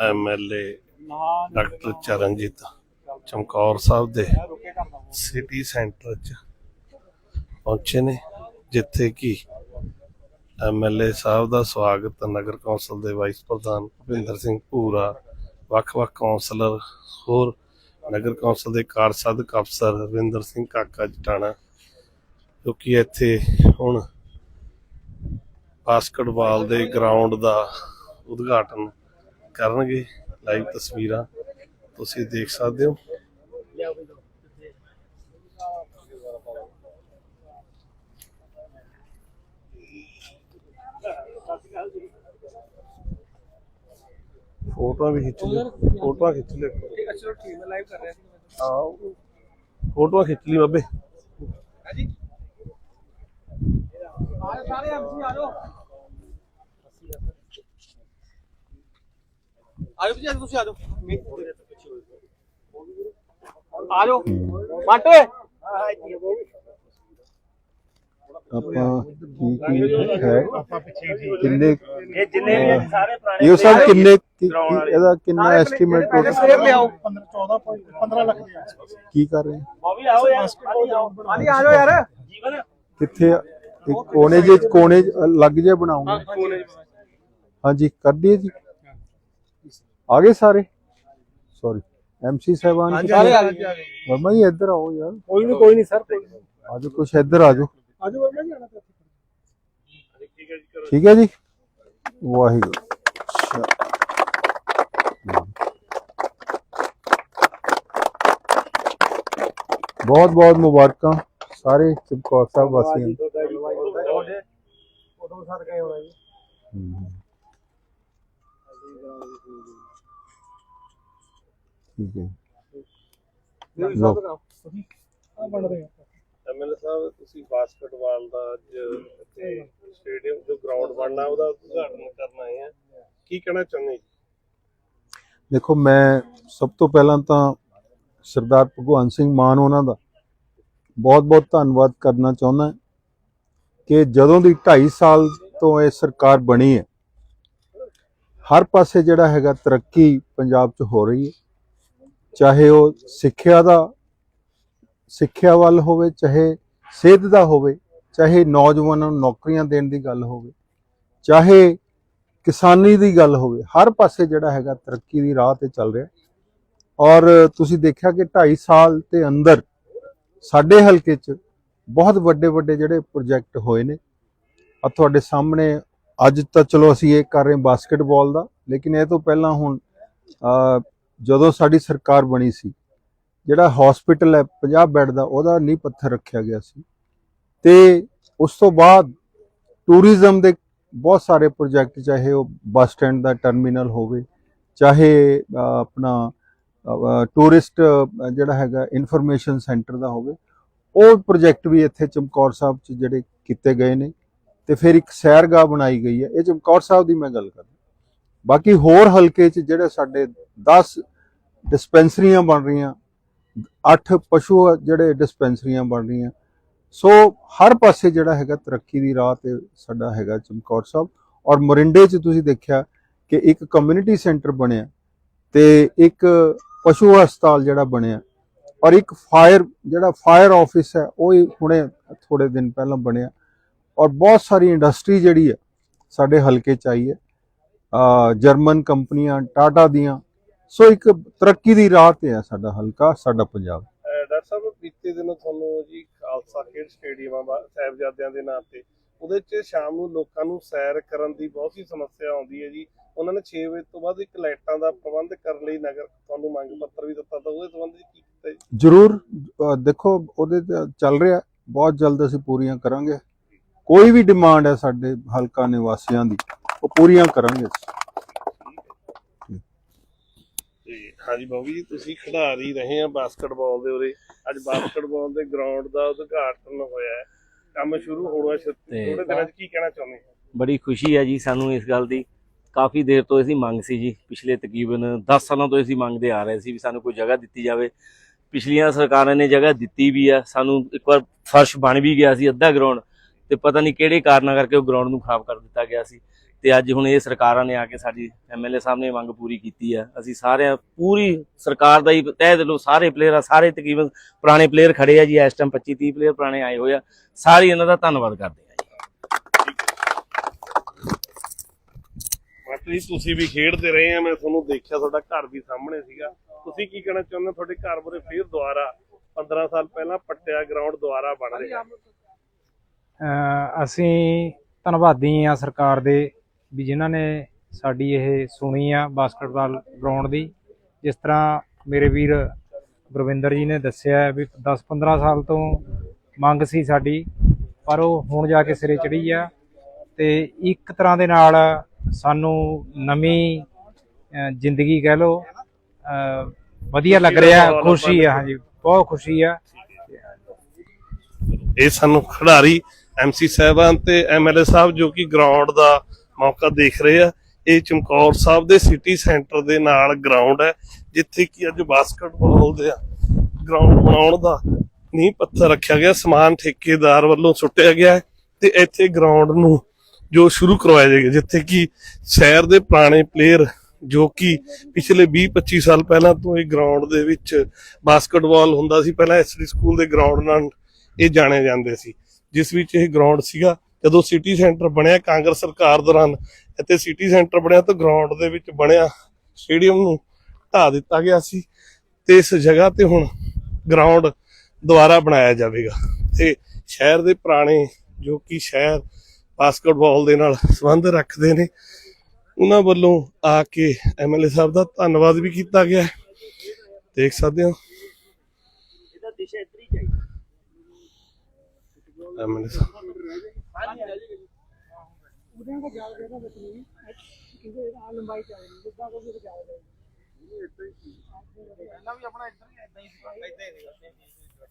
MLA doctor Charanjit Chamkaur Sahib ਦੇ city centre 'ਚ ਪਹੁੰਚੇ ਨੇ, ਜਿੱਥੇ ਕਿ ਐਮਐਲਏ ਸਾਹਿਬ ਦਾ ਸਵਾਗਤ ਨਗਰ ਕੌਂਸਲ ਦੇ ਵਾਈਸ ਪ੍ਰਧਾਨ ਭੁਪਿੰਦਰ ਸਿੰਘ ਭੂਰਾ ਵੱਖ-ਵੱਖ ਕੌਂਸਲਰ, ਹੋਰ ਨਗਰ ਕੌਂਸਲ ਦੇ ਕਾਰਜਸਾਧਕ ਅਫਸਰ ਰਵਿੰਦਰ ਸਿੰਘ ਕਾਕਾ ਜਟਾਣਾ, ਜੋ ਕਿ ਇੱਥੇ ਹੁਣ ਬਾਸਕਟਬਾਲ ਦੇ ਗਰਾਊਂਡ ਦਾ ਉਦਘਾਟਨ ਕਰਨਗੇ ਲਾਈਵ ਤਸਵੀਰਾਂ। ਤੁਸੀਂ ਦੇਖ ਸਕਦੇ ਹੋ। ਫੋਟੋਆਂ ਵੀ ਖਿੱਚ ਲਿਓ। ਫੋਟੋਆਂ ਖਿੱਚ ਲਿਓ ਚਲੋ ਠੀਕ ਹੈ ਲਾਈਵ ਕਰ ਰਿਹਾ ਸੀ ਆਓ। ਫੋਟੋਆਂ ਖਿੱਚ ਲਈ ਬਾਬੇ। ਹਾਂਜੀ। ਆ ਸਾਰੇ ਐਮਸੀ ਆ ਜਾਓ। ਆਇਓ ਜੀ ਤੁਸੀਂ ਆ ਜਾਓ ਆ ਜਾਓ ਬਾਟੋ ਆਪਾਂ ਕੀ ਕੀ ਹੈ? ਕਿੰਨੇ ਇਹ ਜਿੰਨੇ ਵੀ ਆ ਸਾਰੇ ਪੁਰਾਣੇ ਇਹ ਸਭ ਕਿੰਨੇ ਕੀ- ਕੀ- ਇਹਦਾ ਕਿੰਨਾ ਐਸਟੀਮੇਟ ਫੇਰ ਲਿਆਓ। 15 14 ਲੱਖ ਦੇ ਆਸ-ਪਾਸ। ਕੀ ਕਰ ਰਹੇ? ਬੋਵੀ ਆਓ ਯਾਰ। ਆਲੀ ਆਓ। ਆਲੀ ਆ ਜਾਓ ਯਾਰ। ਜੀਵਨ। ਕਿੱਥੇ ਆ? ਇੱਕ ਕੋਨੇ ਜੇ ਕੋਨੇ 'ਚ ਲੱਗ ਜੇ ਬਣਾਉਂਗੇ ਹਾਂਜੀ ਕਰ ਦਈਏ ਜੀ। ਆ ਗਏ ਸਾਰੇ ਸੌਰੀ ਐਮਸੀ ਸਾਹਿਬਾਨ ਕਿੱਥੇ? ਸਾਰੇ ਆ ਗਏ ਵਰਮਾ ਜੀ ਇੱਧਰ ਆਓ ਯਾਰ ਕੋਈ ਨਹੀਂ ਕੋਈ ਨਹੀਂ ਸਰ ਕੋਈ ਨਹੀਂ ਆਜੋ ਕੁਛ ਇੱਧਰ ਆਜੋ ਆਜੋ ਵਰਮਾ ਜੀ ਆਣਾ ਤੇ ਠੀਕ ਹੈ ਜੀ ਵਾਹਿਗੁਰੂ ਅੱਛਾ। ਬਹੁਤ ਬਹੁਤ ਮੁਬਾਰਕਾਂ ਸਾਰੇ ਚਮਕੌਰ ਠੀਕ ਹੈ। ਲਓ। ਆ ਬਣ ਰਹੇ ਆ ਐਮਐਲਏ ਸਾਹਿਬ ਤੁਸੀਂ ਬਾਸਕਟਬਾਲ ਦਾ ਅੱਜ ਇੱਥੇ ਸਟੇਡੀਅਮ ਜੋ ਗਰਾਊਂਡ ਬਣਨਾ ਉਹਦਾ ਉਦਘਾਟਨ ਕਰਨ ਆਏ ਆ। ਕੀ ਕਹਿਣਾ ਚਾਹੁੰਦੇ ਜੀ? ਦੇਖੋ ਮੈਂ ਸਭ ਤੋਂ ਪਹਿਲਾਂ ਤਾਂ ਸਰਦਾਰ ਭਗਵੰਤ ਸਿੰਘ ਮਾਨ ਉਹਨਾਂ ਦਾ ਬਹੁਤ-ਬਹੁਤ ਧੰਨਵਾਦ ਕਰਨਾ ਚਾਹੁੰਦਾ ਕਿ ਜਦੋਂ ਦੀ 2.5 ਸਾਲ ਤੋਂ ਇਹ ਸਰਕਾਰ ਬਣੀ ਹੈ ਹਰ ਪਾਸੇ ਜਿਹੜਾ ਹੈਗਾ ਤਰੱਕੀ ਪੰਜਾਬ 'ਚ ਹੋ ਰਹੀ ਹੈ। ਚਾਹੇ ਉਹ ਸਿੱਖਿਆ ਦਾ, ਸਿੱਖਿਆ ਵੱਲ ਹੋਵੇ, ਚਾਹੇ ਸਿਹਤ ਦਾ ਹੋਵੇ, ਚਾਹੇ ਨੌਜਵਾਨਾਂ ਨੂੰ ਨੌਕਰੀਆਂ ਦੇਣ ਦੀ ਗੱਲ ਹੋਵੇ, ਚਾਹੇ ਕਿਸਾਨੀ ਦੀ ਗੱਲ ਹੋਵੇ, ਹਰ ਪਾਸੇ ਜਿਹੜਾ ਹੈਗਾ ਤਰੱਕੀ ਦੀ ਰਾਹ ਤੇ ਚੱਲ ਰਿਹਾ। ਔਰ ਤੁਸੀਂ ਦੇਖਿਆ ਕਿ 2.5 ਸਾਲ ਦੇ ਅੰਦਰ ਸਾਡੇ ਹਲਕੇ 'ਚ ਬਹੁਤ ਵੱਡੇ ਵੱਡੇ ਜਿਹੜੇ ਪ੍ਰੋਜੈਕਟ ਹੋਏ ਨੇ। ਆ ਤੁਹਾਡੇ ਸਾਹਮਣੇ ਅੱਜ ਤਾਂ ਚਲੋ ਅਸੀਂ ਇਹ ਕਰ ਰਹੇ ਹਾਂ ਬਾਸਕਟਬਾਲ ਦਾ, ਲੇਕਿਨ ਇਹ ਤੋਂ ਪਹਿਲਾਂ ਹੁਣ ਜਦੋਂ ਸਾਡੀ ਸਰਕਾਰ ਬਣੀ ਸੀ, ਜਿਹੜਾ ਹਸਪੀਟਲ ਹੈ 50 ਬੈੱਡ ਦਾ, ਉਹਦਾ ਨੀਂਹ ਪੱਥਰ ਰੱਖਿਆ ਗਿਆ ਸੀ। ਤੇ ਉਸ ਤੋਂ ਬਾਅਦ ਟੂਰਿਜ਼ਮ ਦੇ ਬਹੁਤ ਸਾਰੇ ਪ੍ਰੋਜੈਕਟ ਚਾਹੇ ਉਹ ਬੱਸ ਸਟੈਂਡ ਦਾ ਟਰਮੀਨਲ ਹੋਵੇ, ਚਾਹੇ ਆਪਣਾ ਟੂਰਿਸਟ ਜਿਹੜਾ ਹੈਗਾ ਇਨਫੋਰਮੇਸ਼ਨ ਸੈਂਟਰ ਦਾ ਹੋਵੇ, ਉਹ ਪ੍ਰੋਜੈਕਟ ਵੀ ਇੱਥੇ ਚਮਕੌਰ ਸਾਹਿਬ 'ਚ ਜਿਹੜੇ ਕੀਤੇ ਗਏ ਨੇ। ਤੇ ਫਿਰ ਇੱਕ ਸੈਰਗਾਹ ਬਣਾਈ ਗਈ ਹੈ। ਇਹ ਚਮਕੌਰ ਸਾਹਿਬ ਦੀ ਮੈਂ ਗੱਲ ਕਰਦਾ। ਬਾਕੀ ਹੋਰ ਹਲਕੇ 'ਚ ਜਿਹੜੇ ਸਾਡੇ 10 ਡਿਸਪੈਂਸਰੀਆਂ ਬਣ ਰਹੀਆਂ। 8 ਪਸ਼ੂ ਜਿਹੜੇ ਡਿਸਪੈਂਸਰੀਆਂ ਬਣ ਰਹੀਆਂ। ਸੋ ਹਰ ਪਾਸੇ ਜਿਹੜਾ ਹੈਗਾ ਤਰੱਕੀ ਦੀ ਰਾਹ ਤੇ ਸਾਡਾ ਹੈਗਾ ਚਮਕੌਰ ਸਾਹਿਬ। ਔਰ ਮੋਰਿੰਡੇ 'ਚ ਤੁਸੀਂ ਦੇਖਿਆ ਕਿ ਇੱਕ ਕਮਿਊਨਿਟੀ ਸੈਂਟਰ ਬਣਿਆ ਤੇ ਇੱਕ ਪਸ਼ੂ ਹਸਪਤਾਲ ਜਿਹੜਾ ਬਣਿਆ। ਔਰ ਇੱਕ ਫਾਇਰ ਜਿਹੜਾ ਫਾਇਰ ਆਫਿਸ ਹੈ, ਉਹ ਹੀ ਹੁਣੇ ਥੋੜੇ ਦਿਨ ਪਹਿਲਾਂ ਬਣਿਆ। ਔਰ ਬਹੁਤ ਸਾਰੀ ਇੰਡਸਟਰੀ ਜਿਹੜੀ ਹੈ, ਸਾਡੇ ਹਲਕੇ 'ਚ ਆਈ ਹੈ। ਜਰਮਨ ਕੰਪਨੀਆਂ ਟਾਟਾ ਦੀਆਂ ਸੋ ਇੱਕ ਤਰੱਕੀ ਦੀ ਰਾਹ ਤੇ ਹੈ ਸਾਡਾ ਹਲਕਾ ਸਾਡਾ ਪੰਜਾਬ। ਡਾਕਟਰ ਸਾਹਿਬ ਬੀਤੇ ਦਿਨ ਤੁਹਾਨੂੰ ਜੀ ਖਾਲਸਾ ਖੇਡ ਸਟੇਡੀਅਮ ਸਾਹਿਬਜ਼ਾਦਿਆਂ ਦੇ ਨਾਂ ਤੇ ਉਹਦੇ 'ਚ ਸ਼ਾਮ ਨੂੰ ਲੋਕਾਂ ਨੂੰ ਸੈਰ ਕਰਨ ਦੀ ਬਹੁਤ ਹੀ ਸਮੱਸਿਆ ਆਉਂਦੀ ਹੈ ਜੀ। ਉਹਨਾਂ ਨੇ 6 ਵਜੇ ਤੋਂ ਬਾਅਦ ਇੱਕ ਲਾਈਟਾਂ ਦਾ ਪ੍ਰਬੰਧ ਕਰਨ ਲਈ ਨਗਰ ਤੁਹਾਨੂੰ ਮੰਗ ਪੱਤਰ ਵੀ ਦਿੱਤਾ ਤਾਂ ਉਹਦੇ ਸੰਬੰਧ ਵਿੱਚ ਕੀ ਕੀਤਾ ਜੀ? ਜ਼ਰੂਰ ਦੇਖੋ ਉਹਦੇ ਤੇ ਚੱਲ ਰਿਹਾ ਬਹੁਤ ਜਲਦ ਅਸੀਂ ਪੂਰੀਆਂ ਕਰਾਂਗੇ। ਕੋਈ ਵੀ ਡਿਮਾਂਡ ਹੈ ਸਾਡੇ ਹਲਕਾ ਨਿਵਾਸੀਆਂ ਦੀ ਉਹ ਪੂਰੀਆਂ ਕਰਾਂਗੇ ਅਸੀਂ। ਤੇ ਹਾਂਜੀ ਬਾਬੂ ਜੀ ਤੁਸੀਂ ਖਿਡਾਰੀ ਰਹੇ ਆ ਬਾਸਕਟਬਾਲ ਦੇ ਉਰੇ। ਅੱਜ ਬਾਸਕਟਬਾਲ ਦੇ ਗਰਾਊਂਡ ਦਾ ਉਦਘਾਟਨ ਹੋਇਆ ਹੈ। ਕੰਮ ਸ਼ੁਰੂ ਹੋਣਾ ਥੋੜੇ ਦਿਨਾਂ 'ਚ ਕੀ ਕਹਿਣਾ ਚਾਹੁੰਦੇ ਹੋ? ਬੜੀ ਖੁਸ਼ੀ ਹੈ ਜੀ ਸਾਨੂੰ ਇਸ ਗੱਲ ਦੀ। ਕਾਫੀ ਦੇਰ ਤੋਂ ਅਸੀਂ ਮੰਗ ਸੀ ਜੀ। ਪਿਛਲੇ ਤਕਰੀਬਨ 10 ਸਾਲਾਂ ਤੋਂ ਅਸੀਂ ਮੰਗਦੇ ਆ ਰਹੇ ਸੀ ਵੀ ਸਾਨੂੰ ਕੋਈ ਜਗ੍ਹਾ ਦਿੱਤੀ ਜਾਵੇ। ਪਿਛਲੀਆਂ ਸਰਕਾਰਾਂ ਨੇ ਜਗ੍ਹਾ ਦਿੱਤੀ ਵੀ ਆ। ਸਾਨੂੰ ਇੱਕ ਵਾਰ ਫਰਸ਼ ਬਣ ਵੀ ਗਿਆ ਸੀ ਅੱਧਾ ਗਰਾਊਂਡ ਤੇ ਪਤਾ ਨਹੀਂ ਕਿਹੜੇ ਕਾਰਨਾਂ ਕਰਕੇ ਉਹ ਗਰਾਊਂਡ ਨੂੰ ਖਰਾਬ ਕਰ ਦਿੱਤਾ ਗਿਆ ਸੀ। ਤੇ ਅੱਜ ਹੁਣ ਇਹ ਸਰਕਾਰਾਂ ਨੇ ਆ ਕੇ ਸਾਡੀ ਐਮਐਲਏ ਸਾਹਿਬ ਨੇ ਮੰਗ ਪੂਰੀ ਕੀਤੀ ਆ। ਅਸੀਂ ਸਾਰਿਆਂ ਪੂਰੀ ਸਰਕਾਰ ਦਾ ਹੀ ਤਹਿ ਦਿਲੋਂ ਸਾਰੇ ਪਲੇਅਰ ਆ ਸਾਰੇ ਤਕਰੀਬਨ ਪੁਰਾਣੇ ਪਲੇਅਰ ਖੜੇ ਆ ਜੀ ਇਸ ਟਾਈਮ 25 30 ਪਲੇਅਰ ਪੁਰਾਣੇ ਆਏ ਹੋਏ ਆ। ਸਾਰੇ ਇਹਨਾਂ ਦਾ ਧੰਨਵਾਦ ਕਰਦੇ ਆ ਜੀ। ਤੁਸੀਂ ਵੀ ਖੇਡਦੇ ਰਹੇ ਆ ਮੈਂ ਤੁਹਾਨੂੰ ਦੇਖਿਆ ਤੁਹਾਡਾ ਘਰ ਵੀ ਸਾਹਮਣੇ ਸੀਗਾ। ਤੁਸੀਂ ਕੀ ਕਹਿਣਾ ਚਾਹੁੰਦੇ ਹੋ? ਤੁਹਾਡੇ ਘਰ ਬਾਰੇ ਫੇਰ ਦੁਬਾਰਾ 15 ਸਾਲ ਪਹਿਲਾਂ ਪੱਟਿਆ ਗਰਾਊਂਡ ਦੁਬਾਰਾ ਬਣ ਰਿਹਾ। ਅਸੀਂ ਧੰਨਵਾਦੀ ਆ ਸਰਕਾਰ ਦੇ ਵੀ ਜਿਨ੍ਹਾਂ ਨੇ ਸਾਡੀ ਇਹ ਸੁਣੀ ਆ ਬਾਸਕਟਬਾਲ ਗਰਾਊਂਡ ਦੀ, ਜਿਸ ਤਰ੍ਹਾਂ ਮੇਰੇ ਵੀਰ ਗੁਰਵਿੰਦਰ ਜੀ ਨੇ ਦੱਸਿਆ ਵੀ 10-15 ਸਾਲ ਤੋਂ ਮੰਗ ਸੀ ਸਾਡੀ, ਪਰ ਉਹ ਹੁਣ ਜਾ ਕੇ ਸਿਰੇ ਚੜੀ ਆ ਤੇ ਇੱਕ ਤਰ੍ਹਾਂ ਦੇ ਨਾਲ ਸਾਨੂੰ ਨਵੀਂ ਜ਼ਿੰਦਗੀ ਕਹਿ ਲਓ ਵਧੀਆ ਲੱਗ ਰਿਹਾ, ਖੁਸ਼ੀ ਆ, ਹਾਂਜੀ, ਬਹੁਤ ਖੁਸ਼ੀ ਆ। ਇਹ ਸਾਨੂੰ ਖਿਡਾਰੀ ਐਮਸੀ ਸਾਹਿਬਾਨ ਤੇ ਐਮਐਲਏ ਸਾਹਿਬ ਜੋ ਕਿ ਗਰਾਊਂਡ ਦਾ ਮੌਕਾ ਦੇਖ ਰਹੇ ਆ। ਇਹ ਚਮਕੌਰ ਸਾਹਿਬ ਦੇ ਸਿਟੀ ਸੈਂਟਰ ਦੇ ਨਾਲ ਗਰਾਊਂਡ ਹੈ, ਜਿੱਥੇ ਕਿ ਅੱਜ ਬਾਸਕਟਬਾਲ ਦੇ ਗਰਾਊਂਡ ਬਣਾਉਣ ਦਾ ਨੀਂਹ ਪੱਥਰ ਰੱਖਿਆ ਗਿਆ, ਸਮਾਨ ਠੇਕੇਦਾਰ ਵੱਲੋਂ ਸੁੱਟਿਆ ਗਿਆ ਤੇ ਇੱਥੇ ਗਰਾਊਂਡ ਨੂੰ ਜੋ ਸ਼ੁਰੂ ਕਰਵਾਇਆ ਜਾਏਗਾ, ਜਿੱਥੇ ਕਿ ਸ਼ਹਿਰ ਦੇ ਪੁਰਾਣੇ ਪਲੇਅਰ ਜੋ ਕਿ ਪਿਛਲੇ 20-25 ਸਾਲ ਪਹਿਲਾਂ ਤੋਂ ਇਹ ਗਰਾਊਂਡ ਦੇ ਵਿੱਚ ਬਾਸਕਟਬਾਲ ਹੁੰਦਾ ਸੀ, ਪਹਿਲਾਂ ਐਸਡੀ ਸਕੂਲ ਦੇ ਗਰਾਊਂਡ ਨਾਲ ਇਹ ਜਾਣੇ ਜਾਂਦੇ ਸੀ, ਜਿਸ ਵਿੱਚ ਇਹ ਗਰਾਊਂਡ ਸੀਗਾ। ਜਦੋਂ ਸਿਟੀ ਸੈਂਟਰ ਬਣਿਆ ਕਾਂਗਰਸ ਸਰਕਾਰ ਦੌਰਾਨ ਇੱਥੇ ਸਿਟੀ ਸੈਂਟਰ ਬਣਿਆ ਤਾਂ ਗਰਾਊਂਡ ਦੇ ਵਿੱਚ ਬਣਿਆ ਸਟੇਡੀਅਮ ਨੂੰ ਢਾ ਦਿੱਤਾ ਗਿਆ ਸੀ ਤੇ ਇਸ ਜਗ੍ਹਾ ਤੇ ਹੁਣ ਗਰਾਊਂਡ ਦੁਬਾਰਾ ਬਣਾਇਆ ਜਾਵੇਗਾ। ਤੇ ਸ਼ਹਿਰ ਦੇ ਪੁਰਾਣੇ ਜੋ ਕਿ ਸ਼ਹਿਰ ਬਾਸਕਟਬਾਲ ਦੇ ਨਾਲ ਸੰਬੰਧ ਰੱਖਦੇ ਨੇ ਉਹਨਾਂ ਵੱਲੋਂ ਆ ਕੇ ਐਮਐਲਏ ਸਾਹਿਬ ਦਾ ਧੰਨਵਾਦ ਵੀ ਕੀਤਾ ਗਿਆ। ਦੇਖ ਸਕਦੇ ਹੋ। ਇਹਦਾ ਦਿਸ਼ਾ ਇੱਧਰ ਹੀ ਚਾਹੀਦਾ। ਐਮਐਲਏ ਸਾਹਿਬ। ਜਾ ਕੇ ਨਾ ਵਿੱਚ ਨਹੀਂ ਕਿਉਂਕਿ ਆ ਲੰਬਾਈ ਚਾਹੀਦੀ ਜਿੱਦਾਂ ਕੋਈ ਵੀ ਜਾਏਗਾ ਪਹਿਲਾਂ ਵੀ ਆਪਣਾ ਇੱਧਰ ਹੀ ਇਦਾਂ ਹੀ ਸੀਗਾ। ਇਦਾਂ ਹੀ ਸੀਗਾ।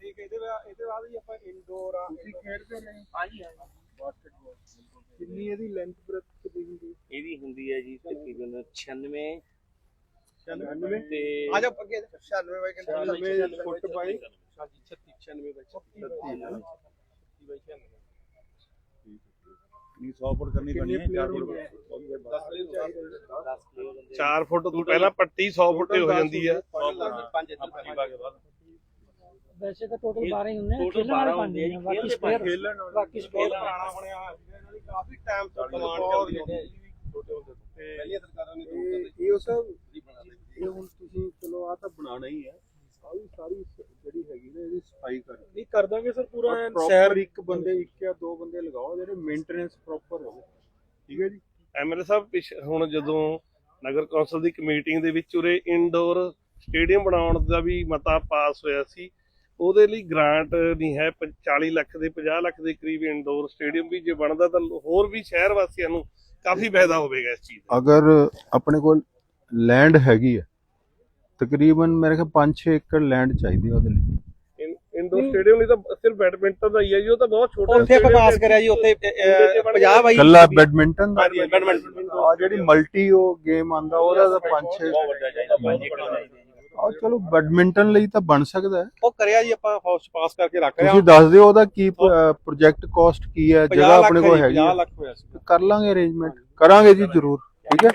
ਠੀਕ ਇਹਦੇ ਬਾਅਦ ਇਹਦੇ ਬਾਅਦ ਵੀ ਆਪਾਂ ਇਨਡੋਰ ਆ। ਤੁਸੀਂ ਖੇਡਦੇ ਰਹੇ ਹਾਂਜੀ ਹਾਂਜੀ। ਬਾਸਕਟਬਾਲ ਕਿੰਨੀ ਇਹਦੀ ਲੈਂਥ ਬ੍ਰੈਥ ਕਿੰਨੀ ਹੁੰਦੀ ਇਹਦੀ ਹੁੰਦੀ ਹੈ ਜੀ ਤਕਰੀਬਨ 96 96 ਤੇ ਆ ਜਾ ਅੱਗੇ। 96 ਬਾਈ 96 ਫੁੱਟ ਬਾਈ। ਹਾਂਜੀ 36 96 ਬਾਈ 36 4 ਫੁੱਟ ਤੋਂ ਪਹਿਲਾਂ ਪੱਟੀ 100 ਫੁੱਟ ਹੋ ਜਾਂਦੀ ਹੈ ਵੈਸੇ ਤਾਂ ਟੋਟਲ 12 ਹੀ ਹੁੰਦੇ Total 12 ਹੁੰਦੇ ਆ ਜੀ, ਬਾਕੀ ਖੇਲਦੇ ਸਪੇਅਰ ਖੇਲਣ ਬਾਕੀ ਬਹੁਤ ਸਪੇਅਰ ਪੁਰਾਣਾ ਬਣਿਆ ਹੋਇਆ ਸੀਗਾ ਇਹਨਾਂ ਦੀ ਕਾਫੀ ਟਾਈਮ ਤੋਂ ਕਮਾਂਡ ਚੱਲਦੀ ਹੁੰਦੀ ਸੀ ਛੋਟੇ ਹੁੰਦੇ ਤੋਂ ਪਹਿਲੀਆਂ ਸਰਕਾਰਾਂ ਨੇ ਇਹ ਉਹ ਸਭ ਇਹ ਹੁਣ ਤੁਸੀਂ ਚਲੋ ਆ ਤਾਂ ਬਣਾਣਾ ਹੀ ਹੈ ਸਾਰੀ ਸਾਰੀ ਜਿਹੜੀ ਹੈਗੀ ਨਾ ਇਹਦੀ ਸਫ਼ਾਈ ਕਰ ਨਹੀਂ ਕਰ ਦਾਂਗੇ ਸਰ ਪੂਰਾ ਸ਼ਹਿਰ ਇੱਕ ਬੰਦੇ ਇੱਕ ਜਾਂ ਦੋ ਬੰਦੇ ਲਗਾਓ ਜਿਹੜੇ ਮੇਨਟੇਨੈਂਸ ਪ੍ਰੋਪਰ ਹੋਵੇ। ਠੀਕ ਹੈ ਜੀ? ਐਮਐਲਏ ਸਾਹਿਬ ਹੁਣ ਜਦੋਂ ਨਗਰ ਕੌਂਸਲ ਦੀ ਮੀਟਿੰਗ ਦੇ ਵਿੱਚ ਉਰੇ ਇਨਡੋਰ ਸਟੇਡੀਅਮ ਬਣਾਉਣ ਦਾ ਵੀ ਮਤਾ ਪਾਸ ਹੋਇਆ ਸੀ ਉਹਦੇ ਲਈ ਗ੍ਰਾਂਟ ਨਹੀਂ ਹੈ ਪ- 40 ਲੱਖ ਦੇ 50 ਲੱਖ ਦੇ ਕਰੀਬ ਇਨਡੋਰ ਸਟੇਡੀਅਮ ਵੀ ਜੇ ਬਣਦਾ ਤਾਂ ਹੋਰ ਵੀ ਸ਼ਹਿਰ ਵਾਸੀਆਂ ਨੂੰ ਕਾਫੀ ਫਾਇਦਾ ਹੋਵੇਗਾ ਇਸ ਚੀਜ਼ ਦਾ। ਅਗਰ ਆਪਣੇ ਕੋਲ ਲੈਂਡ ਹੈਗੀ ਹੈ ਤਕਰੀਬਨ ਮੇਰੇ ਖਿਆਲ 5-6 ਏਕੜ ਲੈਂਡ ਚਾਹੀਦੀ ਉਹਦੇ ਲਈ। ਇਨਡੋਰ ਸਟੇਡੀਅਮ ਲਈ ਤਾਂ ਸਿਰਫ ਬੈਡਮਿੰਟਨ ਦਾ ਹੀ ਹੈ ਜੀ ਉਹ ਤਾਂ ਬਹੁਤ ਛੋਟਾ ਉੱਥੇ ਆਪਾਂ stadium ਪਾਸ ਹੈ। ਕਰਿਆ ਜੀ ਉੱਥੇ 50 ਬਾਈ ਕੱਲਾ ਬੈਡਮਿੰਟਨ ਦਾ? ਹਾਂਜੀ ਬੈਡਮਿੰਟਨ ਆ ਜਿਹੜੀ ਮਲਟੀ ਉਹ ਗੇਮ ਆਂਦਾ ਉਹਦਾ ਤਾਂ 5-6 ਵੱਡਾ ਚਾਹੀਦਾ 5 ਏਕੜ ਚਾਹੀਦਾ ਆ ਚਲੋ ਬੈਡਮਿੰਟਨ ਲਈ ਤਾਂ ਬਣ ਸਕਦਾ ਹੈ। ਉਹ ਕਰਿਆ ਜੀ ਆਪਾਂ ਹਾਊਸ ਪਾਸ ਕਰਕੇ ਰੱਖ ਤੁਸੀਂ ਦੱਸ ਦਿਓ ਉਹਦਾ ਕੀ ਪ੍ਰੋਜੈਕਟ ਕਾਸਟ ਕੀ ਹੈ ਜਗ੍ਹਾ ਆਪਣੇ ਕੋਲ ਹੈਗੀ 50 ਹੈ? ਲੱਖ ਹੋਇਆ ਸੀ ਕਰ ਲਾਂਗੇ ਅਰੇਂਜਮੈਂਟ ਕਰਾਂਗੇ ਜੀ ਜ਼ਰੂਰ ਠੀਕ ਹੈ?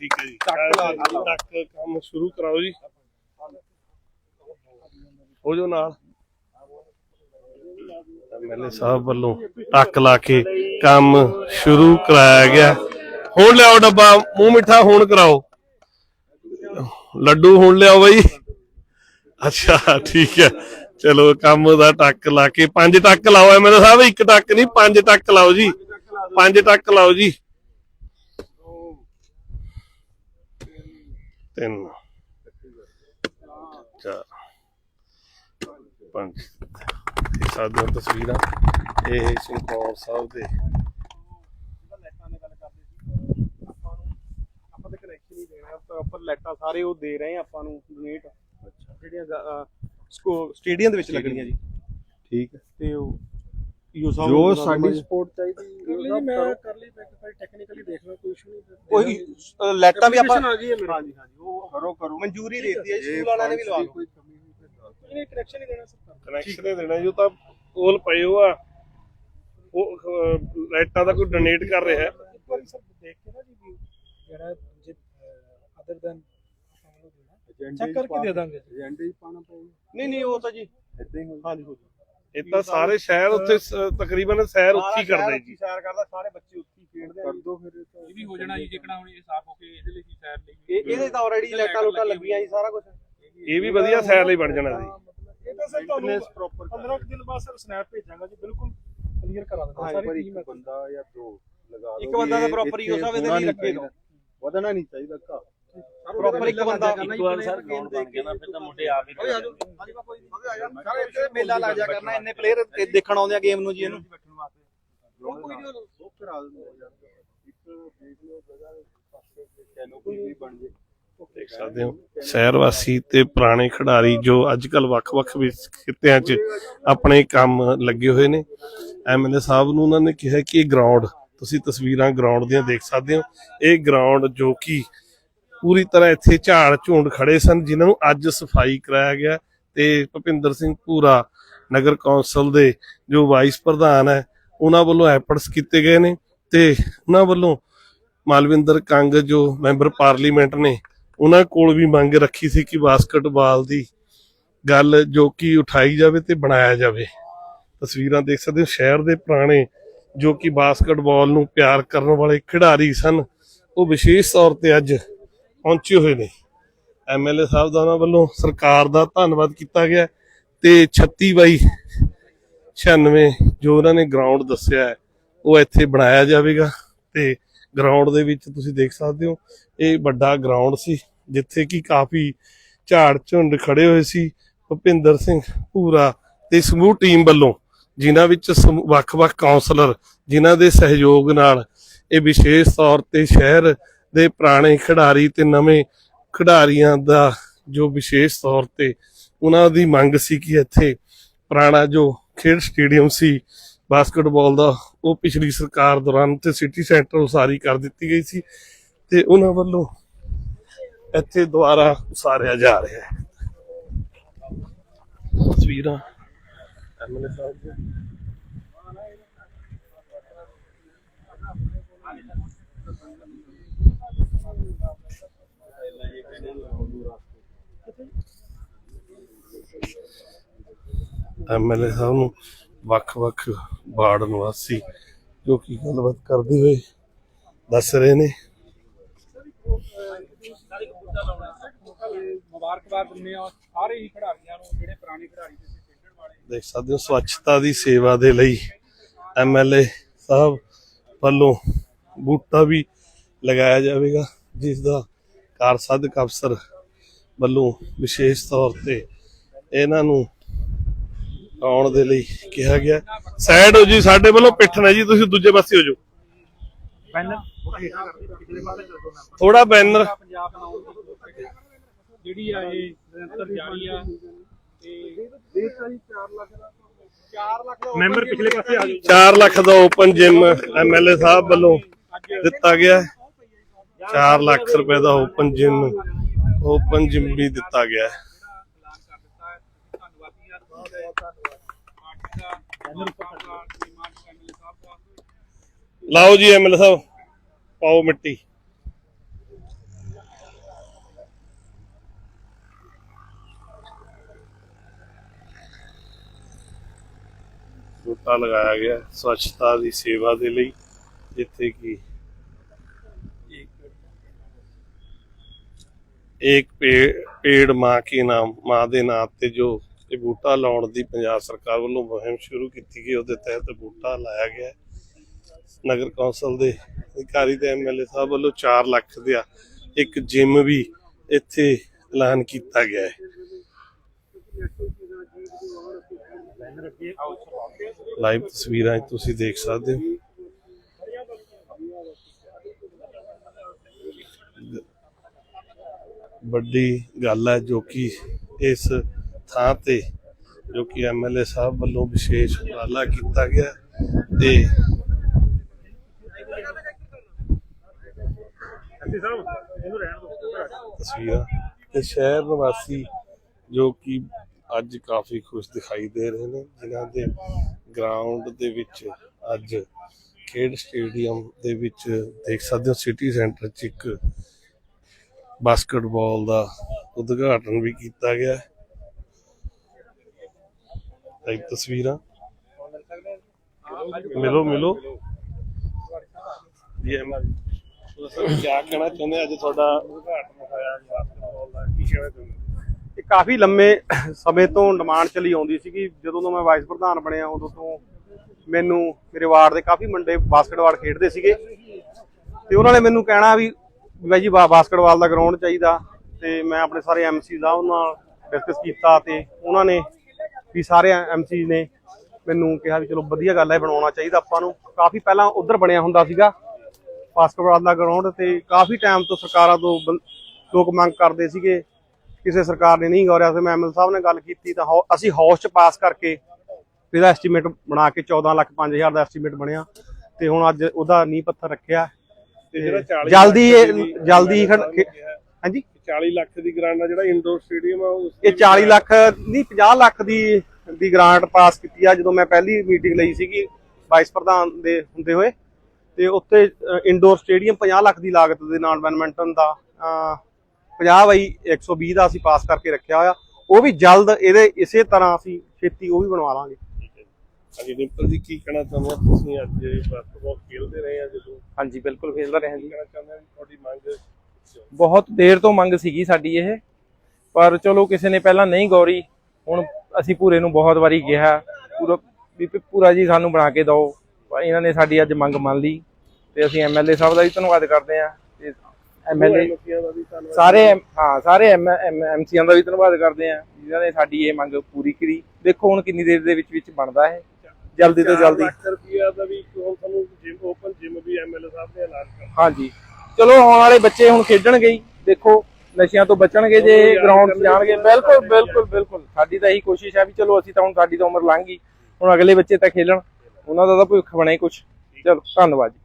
ਠੀਕ ਹੈ ਜੀ। ਤੱਕ ਕੰਮ ਸ਼ੁਰੂ ਕਰਾਓ ਜੀ। ਹੋ ਜੋ ਨਾਲ। ਐਮਐਲਏ ਸਾਹਿਬ ਵੱਲੋਂ ਟੱਕ ਲਾ ਕੇ ਕੰਮ ਸ਼ੁਰੂ ਕਰਾਇਆ ਗਿਆ। ਹੁਣ ਲਿਆਓ ਡੱਬਾ ਮੂੰਹ ਮਿੱਠਾ ਹੁਣ ਕਰਾਓ। ਲੱਡੂ ਹੁਣ ਲਿਆਓ ਬਾਈ। ਅੱਛਾ ਠੀਕ ਹੈ। ਚਲੋ ਕੰਮ ਦਾ ਟੱਕ ਲਾ ਕੇ ਪੰਜ ਟੱਕ ਲਾਓ ਐਮਐਲਏ ਸਾਹਿਬ ਇੱਕ ਟੱਕ ਨਹੀਂ ਪੰਜ ਟੱਕ ਲਾਓ ਜੀ। ਪੰਜ ਟੱਕ ਲਾਓ ਜੀ। ਤਿੰਨ। ਚਾਰ। ਪੰਜ। ਇਹ ਸਾਡੀਆਂ ਤਸਵੀਰਾਂ। ਇਹ ਚਮਕੌਰ ਸਾਹਿਬ ਦੇ। ਆਪਾਂ ਲਾਈਟਾਂ ਸਾਰੇ ਉਹ ਦੇ ਰਹੇ ਆ ਆਪਾਂ ਨੂੰ ਡੋਨੇਟ ਜਿਹੜੀਆਂ ਸਟੇਡੀਅਮ ਦੇ ਵਿੱਚ ਲੱਗਣੀਆਂ ਜੀ। ਠੀਕ ਹੈ। ਤੇ ਉਹ ਯੂ ਸਾਹਿਬ ਜੋ ਸਾਡੀ ਸਪੋਰਟ ਚਾਹੀਦੀ ਕਰ ਲਈ ਮੈਂ ਕਰ। ਲਈ ਮੈਂ ਟੈਕਨੀਕਲੀ ਦੇਖ ਲਾਂ ਕੋਈ ਇਸ਼ੂ ਨਹੀਂ ਕੋਈ ਲਾਈਟਾਂ ਵੀ ਆਪਾਂ ਹੈ ਹਾਂਜੀ ਹਾਂਜੀ ਉਹ ਕਰੋ ਕਰੋ। ਮਨਜ਼ੂਰੀ ਦੇ ਦਿੱਤੀ ਹੈ ਜੀ, ਸਕੂਲ ਵਾਲਿਆਂ ਨੇ ਵੀ ਲਵਾ ਲਓ। ਇਹਨੇ ਕਨੈਕਸ਼ਨ ਹੀ ਦੇਣਾ ਸਰ ਕਨੈਕਸ਼ਨ ਦੇ ਦੇਣਾ ਜੋ ਤਾਂ ਕੋਲ ਪਏ ਹੋ ਆ ਉਹ ਲਾਈਟਾਂ ਦਾ ਕੋਈ ਡੋਨੇਟ ਕਰ ਰਿਹਾ ਹੈ। ਇੱਕ ਵਾਰੀ ਸਰ ਦੇਖ ਕੇ ਨਾ ਜੀ ਵੀ ਜਿਹੜਾ ਜੇ ਅਦਰ ਦੈਨ ਚੈੱਕ ਕਰਕੇ ਦੇ ਦਾਂਗੇ ਜੀ। ਏਜੰਡੇ 'ਚ ਪਾਣਾ ਪਊਗਾ। ਨਹੀਂ ਨਹੀਂ ਉਹ ਤਾਂ ਜੀ ਇਦਾਂ ਹੀ ਹਾਂਜੀ ਹੋ ਇਹ ਤਾਂ ਸਾਰੇ ਸ਼ਹਿਰ ਉੱਥੇ ਸ- ਤਕਰੀਬਨ ਸੈਰ ਉੱਥੇ ਹੀ ਕਰਦੇ ਜੀ। ਸ਼ਹਿਰ ਕਰਦਾ ਸਾਰੇ ਬੱਚੇ ਉੱਥੇ ਹੀ ਖੇਡਦੇ ਆ ਕਰ ਜੀ। ਦੋ ਫਿਰ ਇਹ ਵੀ ਹੋ ਜਾਣਾ ਜੀ ਜਿਕਣਾ ਹੁਣ ਇਹ ਸਾਫ਼ ਹੋ ਕੇ ਇਹਦੇ ਲਈ ਸੈਰ ਲਈ ਇਹ ਇਹਦੇ ਤਾਂ ਆਲਰੇਡੀ ਲਾਈਟਾਂ ਲੂਟਾਂ ਲੱਗੀਆਂ ਜੀ ਸਾਰਾ ਕੁਝ ਇਹ ਵੀ ਵਧੀਆ ਸੈਰ ਲਈ ਬਣ ਜਾਣਾ ਸੀ ਇਹ ਤਾਂ ਸਰ ਤੁਹਾਨੂੰ Maintenance proper 15 ਕੁ ਦਿਨ ਬਾਅਦ ਸਰ ਸਨੈਪ ਭੇਜਾਂਗਾ ਜੀ ਬਿਲਕੁਲ ਕਲੀਅਰ ਕਰਾ ਦਿੰਦਾ ਹਾਂ, ਸਾਰੀ ਟੀਮ ਇੱਕ ਬੰਦਾ ਜਾਂ ਦੋ ਲਗਾ ਇੱਕ ਦਿਓ ਬੰਦਾ ਤਾਂ proper ਹੀ ਉਸ ਇੱਥੇ ਵੇ ਦੇ ਹੋਣਾ ਲਈ ਰੱਖੇ। ਵਧਣਾ ਨਹੀਂ ਚਾਹੀਦਾ ਘਾ ਪ੍ਰੋਪਰ ਇੱਕ ਬੰਦਾ ਇੱਕ ਵਾਰ ਸਰ ਗਰਾਊਂਡ ਬਣ ਗਿਆ ਨਾ ਫਿਰ ਤਾਂ ਮੁੰਡੇ ਆਪ ਹੀ ਓਏ ਆਜੋ ਹਾਂਜੀ ਆ ਜਾ ਸਾਰੇ ਇੱਥੇ ਮੇਲਾ ਲੱਗ ਜਾ ਕਰਨਾ ਇੰਨੇ ਪਲੇਅਰ ਦੇਖਣ ਆਉਂਦੇ ਆ ਗੇਮ ਨੂੰ ਜੀ ਇਹਨੂੰ। ਉਹ ਕੋਈ ਨਹੀਂ ਉਹ ਕਰਾ ਦਿੰਦੇ ਆ ਯਾਰ। ਇੱਕ ਦੇਖ ਲਓ ਜਗ੍ਹਾ ਪਾਸੇ ਕੈਨੋਪੀ ਵੀ ਬਣ ਜੇ ਦੇਖ ਸਕਦੇ ਹੋ ਸ਼ਹਿਰ ਵਾਸੀ ਤੇ ਪੁਰਾਣੇ ਖਿਡਾਰੀ ਜੋ ਅੱਜ ਕੱਲ ਵੱਖ-ਵੱਖ ਵੀ ਖਿੱਤਿਆਂ 'ਚ ਆਪਣੇ ਕੰਮ ਲੱਗੇ ਹੋਏ ਨੇ। ਐਮਐਲਏ ਸਾਹਿਬ ਨੂੰ ਉਹਨਾਂ ਨੇ ਕਿਹਾ ਕਿ ਇਹ ਗਰਾਊਂਡ ਤੁਸੀਂ ਤਸਵੀਰਾਂ ਗਰਾਊਂਡ ਦੀਆਂ ਦੇਖ ਸਕਦੇ ਹੋ। ਇਹ ਗਰਾਊਂਡ ਜੋ ਕਿ ਪੂਰੀ ਤਰ੍ਹਾਂ ਇੱਥੇ ਝਾੜ ਝੁੰਡ ਖੜੇ ਸਨ, ਜਿਨ੍ਹਾਂ ਨੂੰ ਅੱਜ ਸਫ਼ਾਈ ਕਰਾਇਆ ਗਿਆ ਤੇ ਭੁਪਿੰਦਰ ਸਿੰਘ ਪੂਰਾ ਨਗਰ ਕੌਂਸਲ ਦੇ ਜੋ ਵਾਈਸ ਪ੍ਰਧਾਨ ਹੈ, ਉਹਨਾਂ ਵੱਲੋਂ ਐਫਰਟਸ ਕੀਤੇ ਗਏ ਨੇ ਤੇ ਉਹਨਾਂ ਵੱਲੋਂ ਮਾਲਵਿੰਦਰ ਕੰਗ ਜੋ ਮੈਂਬਰ ਪਾਰਲੀਮੈਂਟ ਨੇ, ਉਹਨਾਂ ਕੋਲ ਵੀ ਮੰਗ ਰੱਖੀ ਸੀ ਕਿ ਬਾਸਕਟਬਾਲ ਦੀ ਗੱਲ ਜੋ ਕਿ ਉਠਾਈ ਜਾਵੇ ਤੇ ਬਣਾਇਆ ਜਾਵੇ। ਤਸਵੀਰਾਂ ਦੇਖ ਸਕਦੇ ਹੋ, ਸ਼ਹਿਰ ਦੇ ਪੁਰਾਣੇ ਜੋ ਕਿ ਬਾਸਕਟਬਾਲ ਨੂੰ ਪਿਆਰ ਕਰਨ ਵਾਲੇ ਖਿਡਾਰੀ ਸਨ, ਉਹ ਵਿਸ਼ੇਸ਼ ਤੌਰ ਤੇ ਅੱਜ ਪਹੁੰਚੇ ਹੋਏ ਨੇ। ਐਮਐਲਏ ਸਾਹਿਬ ਦਾ ਉਹਨਾਂ ਵੱਲੋਂ ਸਰਕਾਰ ਦਾ ਧੰਨਵਾਦ ਕੀਤਾ ਗਿਆ ਤੇ 36 ਬਾਈ 96 ਜੋ ਉਹਨਾਂ ਨੇ ਗਰਾਊਂਡ ਦੱਸਿਆ ਹੈ, ਉਹ ਇੱਥੇ ਬਣਾਇਆ ਜਾਵੇਗਾ ਤੇ ਗਰਾਊਂਡ ਦੇ ਵਿੱਚ ਤੁਸੀਂ ਦੇਖ ਸਕਦੇ ਹੋ, ਇਹ ਵੱਡਾ ਗਰਾਊਂਡ ਸੀ, ਜਿੱਥੇ ਕਿ ਕਾਫੀ ਝਾੜ ਝੁੰਡ ਖੜੇ ਹੋਏ ਸੀ, ਭੁਪਿੰਦਰ ਸਿੰਘ ਪੂਰਾ ਤੇ ਸਮੂਹ ਟੀਮ ਵੱਲੋਂ, ਜਿਨ੍ਹਾਂ ਵਿੱਚ ਸਮੂ- ਵੱਖ-ਵੱਖ ਕਾਉਂਸਲਰ ਜਿਨ੍ਹਾਂ ਦੇ ਸਹਿਯੋਗ ਨਾਲ ਇਹ ਵਿਸ਼ੇਸ਼ ਤੌਰ ਤੇ ਸ਼ਹਿਰ ਦੇ ਪੁਰਾਣੇ ਖਿਡਾਰੀ ਤੇ ਨਵੇਂ ਖਿਡਾਰੀਆਂ ਦਾ ਜੋ ਵਿਸ਼ੇਸ਼ ਤੌਰ ਤੇ ਉਹਨਾਂ ਦੀ ਮੰਗ ਸੀ ਕਿ ਇੱਥੇ ਪੁਰਾਣਾ ਜੋ ਖੇਡ ਸਟੇਡੀਅਮ ਸੀ, ਬਾਸਕਟਬਾਲ ਦਾ, ਉਹ ਪਿਛਲੀ ਸਰਕਾਰ ਦੌਰਾਨ ਤੇ ਸਿਟੀ ਸੈਂਟਰ ਉਸਾਰੀ ਕਰ ਦਿੱਤੀ ਗਈ ਸੀ ਤੇ ਉਹਨਾਂ ਵੱਲੋਂ ਇੱਥੇ ਦੁਆਰਾ ਉਸਾਰਿਆ ਜਾ ਰਿਹਾ ਹੈ। ਤਸਵੀਰਾਂ ਐਮਐਲਏ ਸਾਹਿਬ ਦੀਆਂ। ਐਮਐਲਏ ਸਾਹਿਬ ਨੂੰ ਵੱਖ-ਵੱਖ ਵਾਰਡ ਨਿਵਾਸੀ ਜੋ ਕਿ ਗੱਲਬਾਤ ਕਰਦੇ ਹੋਏ ਦੱਸ ਰਹੇ ਨੇ। ਮੁਬਾਰਕਬਾਦ ਦਿੰਦੇ ਆ ਸਾਰੇ ਹੀ ਖਿਡਾਰੀਆਂ ਨੂੰ ਜਿਹੜੇ ਪੁਰਾਣੇ ਖਿਡਾਰੀ ਸੀ ਖੇਡਣ ਵਾਲੇ। ਦੇਖ ਸਕਦੇ ਹੋ ਸਵੱਛਤਾ ਦੀ ਸੇਵਾ ਦੇ ਲਈ ਐਮਐਲਏ ਸਾਹਿਬ ਵੱਲੋਂ ਬੂਟਾ ਵੀ ਲਗਾਇਆ ਜਾਵੇਗਾ ਜਿਸ ਦਾ ਕਾਰਜਸਾਧਕ ਅਫਸਰ ਵੱਲੋਂ ਵਿਸ਼ੇਸ਼ ਤੌਰ ਤੇ ਇਹਨਾਂ ਨੂੰ ਆਉਣ ਦੇ ਲਈ ਕਿਹਾ ਗਿਆ। ਸਾਈਡ ਹੋ ਜੀ ਸਾਡੇ ਵੱਲੋਂ ਪਿੱਠ ਨਾ ਜੀ ਤੁਸੀਂ ਦੂਜੇ ਪਾਸੇ ਹੋ ਜਾਓ। ਥੋੜਾ ਬੈਨਰ। ਦੀ ਜਿਹੜੀ ਆ ਇਹ ਨਿਰੰਤਰ ਜਾਰੀ ਆ ਤੇ 4 ਲੱਖ ਦਾ ਮੈਂਬਰ ਪਿਛਲੇ ਪਾਸੇ ਆ ਗਏ 4 ਲੱਖ ਦਾ ਓਪਨ ਜਿਮ ਐਮਐਲਏ ਸਾਹਿਬ ਵੱਲੋਂ ਦਿੱਤਾ ਗਿਆ। ਹੈ 4 ਲੱਖ ਰੁਪਏ ਦਾ ਓਪਨ ਜਿਮ ਓਪਨ ਜਿਮ ਵੀ ਦਿੱਤਾ ਗਿਆ ਹੈ। ਲਾਓ ਜੀ ਐਮਐਲਏ ਸਾਹਿਬ, ਪਾਓ ਮਿੱਟੀ। ਬੂਟਾ ਲਗਾਇਆ ਗਿਆ ਸਵੱਛਤਾ ਦੀ ਸੇਵਾ ਦੇ ਲਈ, ਜਿੱਥੇ ਕਿ ਇੱਕ ਪੇੜ ਮਾਂ ਕੇ ਨਾਮ, ਮਾਂ ਦੇ ਨਾਮ ਤੇ ਜੋ ਇਹ ਬੂਟਾ ਲਾਉਣ ਦੀ ਪੰਜਾਬ ਸਰਕਾਰ ਵੱਲੋਂ ਮੁਹਿੰਮ ਸ਼ੁਰੂ ਕੀਤੀ ਗਈ, ਉਹਦੇ ਤਹਿਤ ਬੂਟਾ ਲਾਇਆ ਗਿਆ ਨਗਰ ਕੌਂਸਲ ਦੇ ਅਧਿਕਾਰੀ ਤੇ ਐਮਐਲਏ ਸਾਹਿਬ ਵੱਲੋਂ 4 ਲੱਖ ਦਾ ਇੱਕ ਜਿਮ ਵੀ ਇੱਥੇ ਐਲਾਨ ਕੀਤਾ ਗਿਆ ਹੈ। ਲਾਈਵ ਤਸਵੀਰਾਂ ਤੁਸੀਂ ਦੇਖ ਸਕਦੇ ਹੋ। ਵੱਡੀ ਗੱਲ ਹੈ ਜੋ ਕਿ ਇਸ ਥਾਂ ਤੇ ਜੋ ਕਿ ਐਮਐਲਏ ਸਾਹਿਬ ਵੱਲੋਂ ਵਿਸ਼ੇਸ਼ ਉਪਰਾਲਾ ਕੀਤਾ ਗਿਆ ਤੇ ਤਸਵੀਰਾਂ ਤੇ ਸ਼ਹਿਰ ਨਿਵਾਸੀ ਜੋ ਕਿ ਅੱਜ ਕਾਫੀ ਖੁਸ਼ ਦਿਖਾਈ ਦੇ ਰਹੇ ਨੇ ਜਿਨ੍ਹਾਂ ਦੇ ਗਰਾਊਂਡ ਦੇ ਵਿੱਚ ਅੱਜ ਖੇਡ ਸਟੇਡੀਅਮ ਦੇ ਵਿੱਚ ਦੇਖ ਸਕਦੇ ਹੋ ਸਿਟੀ ਸੈਂਟਰ 'ਚ ਇੱਕ ਬਾਸਕਟਬਾਲ ਦਾ ਉਦਘਾਟਨ ਵੀ ਕੀਤਾ ਗਿਆ। ਹੈ ਤਸਵੀਰਾਂ। ਮਿਲੋ ਮਿਲੋ। ਜੀ ਅਹਿਮਦ ਕਹਿਣਾ ਚਾਹੁੰਦੇ ਅੱਜ ਤੁਹਾਡਾ ਉਦਘਾਟਨ ਹੋਇਆ ਬਾਸਕਟਬਾਲ ਦਾ। ਕੀ ਕਹਿਣਾ ਚਾਹੁੰਦੇ ਇਹ ਕਾਫੀ ਲੰਮੇ ਸਮੇਂ ਤੋਂ ਡਿਮਾਂਡ ਚਲੀ ਆਉਂਦੀ ਸੀਗੀ। ਜਦੋਂ ਤੋਂ ਮੈਂ ਵਾਈਸ ਪ੍ਰਧਾਨ ਬਣਿਆ, ਉਦੋਂ ਤੋਂ ਮੈਨੂੰ ਮੇਰੇ ਵਾਰਡ ਦੇ ਕਾਫੀ ਮੁੰਡੇ ਬਾਸਕਟਬਾਲ ਖੇਡਦੇ ਸੀਗੇ। ਤੇ ਉਹਨਾਂ ਨੇ ਮੈਨੂੰ ਕਹਿਣਾ ਵੀ ਬਾਈ ਜੀ, ਬਾ- ਬਾਸਕਟਬਾਲ ਦਾ ਗਰਾਊਂਡ ਚਾਹੀਦਾ ਤੇ ਮੈਂ ਆਪਣੇ ਸਾਰੇ ਐਮਸੀ ਸਾਹਿਬ ਨਾਲ ਡਿਸਕਸ ਕੀਤਾ ਤੇ ਉਹਨਾਂ ਨੇ ਵੀ ਸਾਰੇ ਐਮਸੀ ਨੇ ਮੈਨੂੰ ਕਿਹਾ ਵੀ ਚਲੋ ਵਧੀਆ ਗੱਲ ਹੈ ਬਣਾਉਣਾ ਚਾਹੀਦਾ ਆਪਾਂ ਨੂੰ। ਕਾਫੀ ਪਹਿਲਾਂ ਉਧਰ ਬਣਿਆ ਹੁੰਦਾ ਸੀਗਾ ਬਾਸਕਟਬਾਲ ਦਾ ਗਰਾਊਂਡ ਤੇ ਕਾਫੀ ਟਾਈਮ ਤੋਂ ਸਰਕਾਰਾਂ ਤੋਂ ਲੋਕ ਮੰਗ ਕਰਦੇ ਸੀਗੇ। ਕਿਸੇ ਸਰਕਾਰ ਨੇ ਨਹੀਂ ਗੌਰਿਆ ਸੀ ਮੈਂ ਐਮਐਲ ਸਾਹਿਬ ਨੇ ਗੱਲ ਕੀਤੀ ਤਾਂ ਹੌ- ਅਸੀਂ ਹਾਊਸ ਚ ਪਾਸ ਕਰਕੇ ਇਹਦਾ ਐਸਟੀਮੇਟ ਬਣਾ ਕੇ 14 ਲੱਖ 5000 ਦਾ ਐਸਟੀਮੇਟ ਬਣਿਆ ਤੇ ਹੁਣ ਅੱਜ ਉਹਦਾ ਨੀਂਹ ਪੱਥਰ ਰੱਖਿਆ। ਤੇ ਜਿਹੜਾ 40 ਜਲਦੀ ਇਹ- ਜਲਦੀ ਖੜ- ਹਾਂਜੀ? 40 ਲੱਖ ਦੀ ਗ੍ਰਾਂਟ ਆ ਜਿਹੜਾ ਇੰਡੋਰ ਸਟੇਡੀਅਮ ਆ ਉਸ ਇਹ 40 ਲੱਖ ਨਹੀਂ 50 ਲੱਖ ਦੀ ਦੀ ਗ੍ਰਾਂਟ ਪਾਸ ਕੀਤੀ ਆ ਜਦੋਂ ਮੈਂ ਪਹਿਲੀ ਮੀਟਿੰਗ ਲਈ ਸੀਗੀ ਵਾਈਸ ਪ੍ਰਧਾਨ ਦੇ ਹੁੰਦੇ ਹੋਏ। ਤੇ ਉੱਥੇ ਇੰਡੋਰ ਸਟੇਡੀਅਮ 50 ਲੱਖ ਦੀ ਲਾਗਤ ਦੇ ਨਾਲ ਬੈਡਮਿੰਟਨ ਦਾ ਅਹ, 50 ਬਾਈ 120 ਦਾ ਅਸੀਂ ਪਾਸ ਕਰਕੇ ਰੱਖਿਆ ਹੋਇਆ। ਉਹ ਵੀ ਜਲਦ ਇਹਦੇ ਇਸੇ ਤਰ੍ਹਾਂ ਅਸੀਂ ਛੇਤੀ ਉਹ ਵੀ ਬਣਵਾ ਲਾਂਗੇ। ਹਾਂਜੀ ਡਿੰਪਲ ਜੀ ਕੀ ਕਹਿਣਾ ਚਾਹੁੰਦੇ ਆ ਤੁਸੀਂ ਅੱਜ ਬਾਸਕਟਬਾਲ ਖੇਡਦੇ ਰਹੇ ਆ ਜਦੋਂ ਹਾਂਜੀ ਬਿਲਕੁਲ ਖੇਡਦਾ ਰਿਹਾ ਜੀ। ਕਹਿਣਾ ਚਾਹੁੰਦੇ ਆ ਵੀ ਤੁਹਾਡੀ ਮੰਗ ਬਹੁਤ ਦੇਰ ਤੋਂ ਮੰਗ ਸੀਗੀ ਸਾਡੀ ਇਹ ਪਰ ਚਲੋ ਕਿਸੇ ਨੇ ਪਹਿਲਾਂ ਨਹੀਂ ਗੌਰੀ ਹੁਣ ਅਸੀਂ ਪੂਰੇ ਨੂੰ ਬਹੁਤ ਵਾਰੀ ਕਿਹਾ ਪੂਰਾ ਵੀ ਪੂਰਾ ਜੀ ਸਾਨੂੰ ਬਣਾ ਕੇ ਦਿਓ ਪਰ ਇਹਨਾਂ ਨੇ ਸਾਡੀ ਅੱਜ ਮੰਗ ਮੰਨ ਲਈ ਤੇ ਅਸੀਂ ਐਮਐਲਏ ਸਾਹਿਬ ਦਾ ਵੀ ਧੰਨਵਾਦ ਕਰਦੇ ਹਾਂ ਤੇ ਐਮਐਲਏ ਸਾਰੇ ਹਾਂ ਸਾਰੇ ਐਮਸੀਆਂ ਦਾ ਵੀ ਧੰਨਵਾਦ ਕਰਦੇ ਹਾਂ ਜਿਨ੍ਹਾਂ ਨੇ ਸਾਡੀ ਇਹ ਮੰਗ ਪੂਰੀ ਕਰੀ। ਦੇਖੋ ਹੁਣ ਕਿੰਨੀ ਦੇਰ ਦੇ ਵਿੱਚ ਵਿੱਚ ਬਣਦਾ ਹੈ ਜਲਦੀ ਤੋਂ ਜਲਦੀ। ਹਾਂਜੀ। ਚਲੋ ਆਉਣ ਵਾਲੇ ਬੱਚੇ ਹੁਣ ਖੇਡਣਗੇ ਹੀ ਦੇਖੋ ਨਸ਼ਿਆਂ ਤੋਂ ਬਚਣਗੇ ਜੇ ਗਰਾਊਂਡ 'ਚ ਜਾਣਗੇ। ਬਿਲਕੁਲ ਬਿਲਕੁਲ ਬਿਲਕੁਲ। ਸਾਡੀ ਤਾਂ ਇਹੀ ਕੋਸ਼ਿਸ਼ ਹੈ ਵੀ ਚਲੋ ਅਸੀਂ ਤਾਂ ਹੁਣ ਸਾਡੀ ਤਾਂ ਉਮਰ ਲੰਘ ਗਈ। ਹੁਣ ਅਗਲੇ ਬੱਚੇ ਤਾਂ ਖੇਲਣ। ਉਹਨਾਂ ਦਾ ਤਾਂ ਭੁੱਖ ਬਣੇ ਕੁਛ। ਚਲੋ ਧੰਨਵਾਦ ਜੀ।